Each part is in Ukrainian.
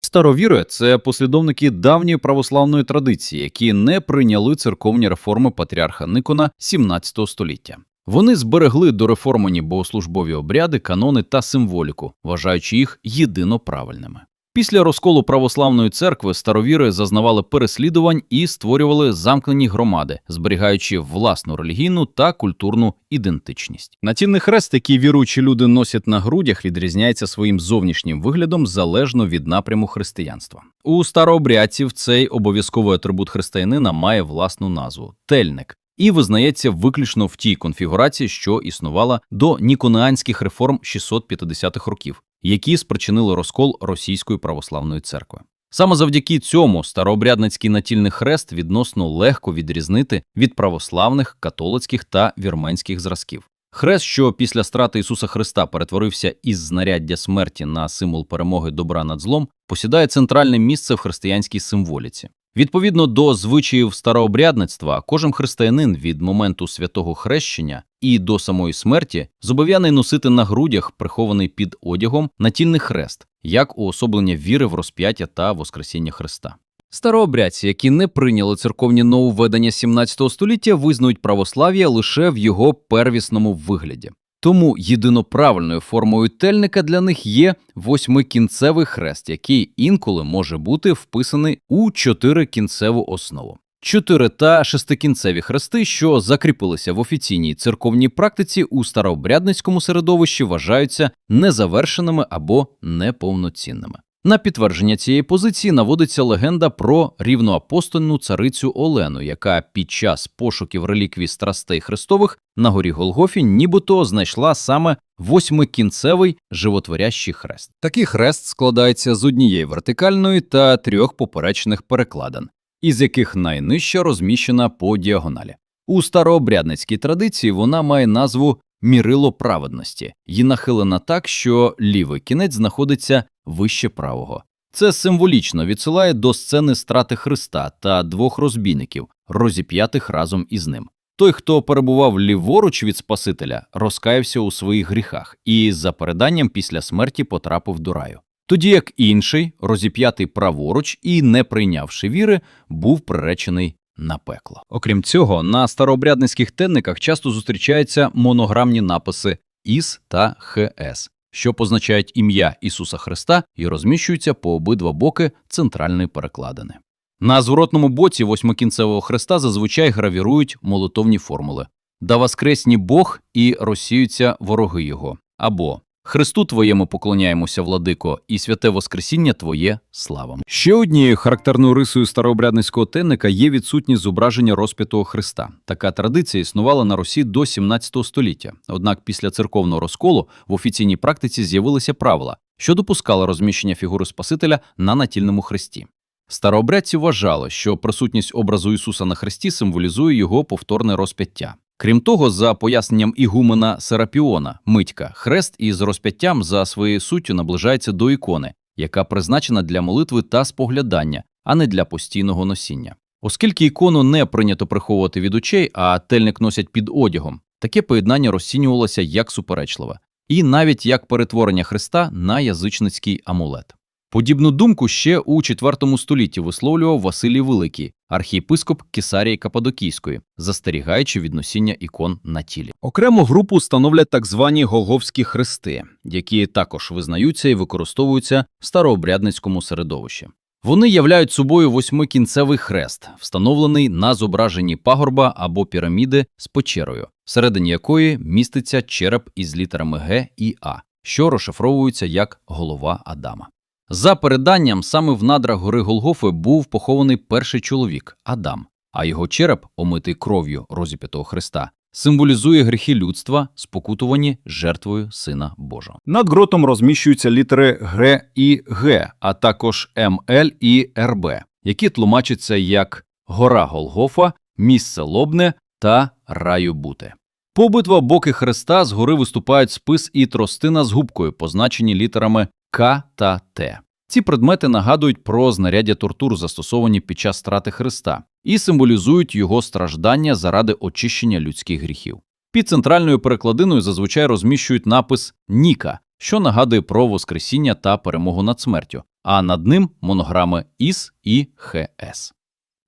Старовіри це послідовники давньої православної традиції, які не прийняли церковні реформи патріарха Никона 17 століття. Вони зберегли дореформані богослужбові обряди, канони та символіку, вважаючи їх єдино правильними. Після розколу православної церкви старовіри зазнавали переслідувань і створювали замкнені громади, зберігаючи власну релігійну та культурну ідентичність. Натільний хрест, який віруючі люди носять на грудях, відрізняється своїм зовнішнім виглядом залежно від напряму християнства. У старообрядців цей обов'язковий атрибут християнина має власну назву тельник. І визнається виключно в тій конфігурації, що існувала до ніконіанських реформ 650-х років, які спричинили розкол Російської православної церкви. Саме завдяки цьому старообрядницький натільний хрест відносно легко відрізнити від православних, католицьких та вірменських зразків. Хрест, що після страти Ісуса Христа перетворився із знаряддя смерті на символ перемоги добра над злом, посідає центральне місце в християнській символіці. Відповідно до звичаїв старообрядництва, кожен християнин від моменту святого хрещення і до самої смерті зобов'язаний носити на грудях, прихований під одягом, натільний хрест, як уособлення віри в розп'яття та Воскресіння Христа. Старообрядці, які не прийняли церковні нововведення 17 століття, визнають православ'я лише в його первісному вигляді. Тому єдиноправильною формою тельника для них є восьмикінцевий хрест, який інколи може бути вписаний у чотирикінцеву основу. Чотири та шестикінцеві хрести, що закріпилися в офіційній церковній практиці у старообрядницькому середовищі, вважаються незавершеними або неповноцінними. На підтвердження цієї позиції наводиться легенда про рівноапостольну царицю Олену, яка під час пошуків реліквій страстей Христових на горі Голгофі нібито знайшла саме восьмикінцевий животворящий хрест. Такий хрест складається з однієї вертикальної та трьох поперечних перекладин, із яких найнижча розміщена по діагоналі. У старообрядницькій традиції вона має назву мірило праведності і нахилена так, що лівий кінець знаходиться вище правого. Це символічно відсилає до сцени страти Христа та двох розбійників, розіп'ятих разом із ним. Той, хто перебував ліворуч від Спасителя, розкаявся у своїх гріхах і за переданням після смерті потрапив до раю. Тоді як інший, розіп'ятий праворуч і не прийнявши віри, був приречений на пекло. Окрім цього, на старообрядницьких тенниках часто зустрічаються монограмні написи ІС та ХС, що позначають ім'я Ісуса Христа і розміщуються по обидва боки центральної перекладини. На зворотному боці восьмикінцевого хреста зазвичай гравірують молитовні формули «Да воскресні Бог і розсіються вороги Його» або Христу Твоєму поклоняємося, владико, і святе Воскресіння Твоє слава. Ще однією характерною рисою старообрядницького тенника є відсутність зображення розп'ятого Христа. Така традиція існувала на Русі до 17 століття. Однак після церковного розколу в офіційній практиці з'явилися правила, що допускали розміщення фігури Спасителя на натільному хресті. Старообрядці вважали, що присутність образу Ісуса на хресті символізує його повторне розп'яття. Крім того, за поясненням ігумена Серапіона, митька, хрест із розп'яттям за своєю суттю наближається до ікони, яка призначена для молитви та споглядання, а не для постійного носіння. Оскільки ікону не прийнято приховувати від очей, а тельник носять під одягом, таке поєднання розцінювалося як суперечливе, і навіть як перетворення хреста на язичницький амулет. Подібну думку ще у IV столітті висловлював Василій Великий, архієпископ Кесарії Кападокійської, застерігаючи від носіння ікон на тілі. Окрему групу становлять так звані голговські хрести, які також визнаються і використовуються в старообрядницькому середовищі. Вони являють собою восьмикінцевий хрест, встановлений на зображенні пагорба або піраміди з печерою, всередині якої міститься череп із літерами Г і А, що розшифровуються як голова Адама. За переданням, саме в надрах гори Голгофи був похований перший чоловік Адам, а його череп, омитий кров'ю розіп'ятого Христа, символізує гріхи людства, спокутувані жертвою Сина Божого. Над гротом розміщуються літери Г і Г, а також МЛ і РБ, які тлумачаться як гора Голгофа, місце лобне та раю бути. По обидва боки хреста згори виступають спис і тростина з губкою, позначені літерами К та Т. Ці предмети нагадують про знаряддя тортур, застосовані під час страти Христа, і символізують його страждання заради очищення людських гріхів. Під центральною перекладиною зазвичай розміщують напис Ніка, що нагадує про Воскресіння та перемогу над смертю, а над ним монограми ІС і ХС.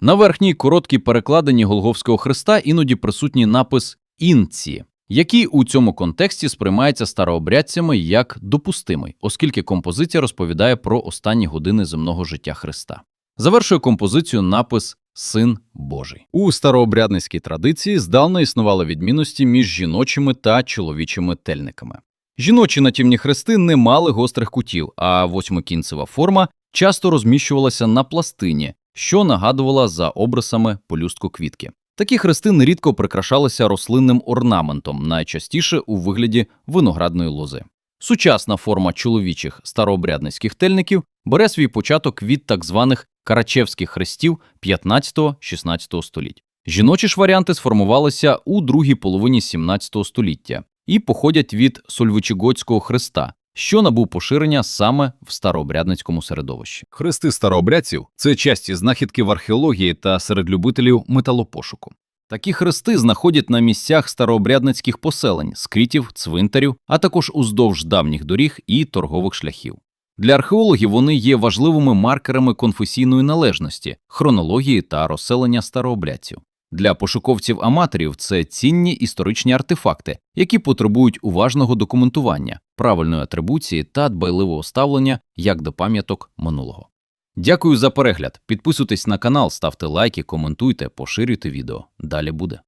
На верхній короткій перекладині Голговського хреста іноді присутній напис «інці», який у цьому контексті сприймається старообрядцями як допустимий, оскільки композиція розповідає про останні години земного життя Христа. Завершує композицію напис Син Божий. У старообрядницькій традиції здавна існували відмінності між жіночими та чоловічими тельниками. Жіночі натівні хрести не мали гострих кутів, а восьмикінцева форма часто розміщувалася на пластині, що нагадувала за обрисами полюстку квітки. Такі хрести нерідко прикрашалися рослинним орнаментом, найчастіше у вигляді виноградної лози. Сучасна форма чоловічих старообрядницьких тельників бере свій початок від так званих карачевських хрестів 15-16 століть. Жіночі ж варіанти сформувалися у другій половині 17 століття і походять від сольвичігоцького хреста, що набув поширення саме в старообрядницькому середовищі. Хрести старообрядців це часті знахідки в археології та серед любителів металопошуку. Такі хрести знаходять на місцях старообрядницьких поселень, скрітів, цвинтарів, а також уздовж давніх доріг і торгових шляхів. Для археологів вони є важливими маркерами конфесійної належності, хронології та розселення старообрядців. Для пошуковців-аматорів це цінні історичні артефакти, які потребують уважного документування, правильної атрибуції та дбайливого ставлення як до пам'яток минулого. Дякую за перегляд. Підписуйтесь на канал, ставте лайки, коментуйте, поширюйте відео. Далі буде.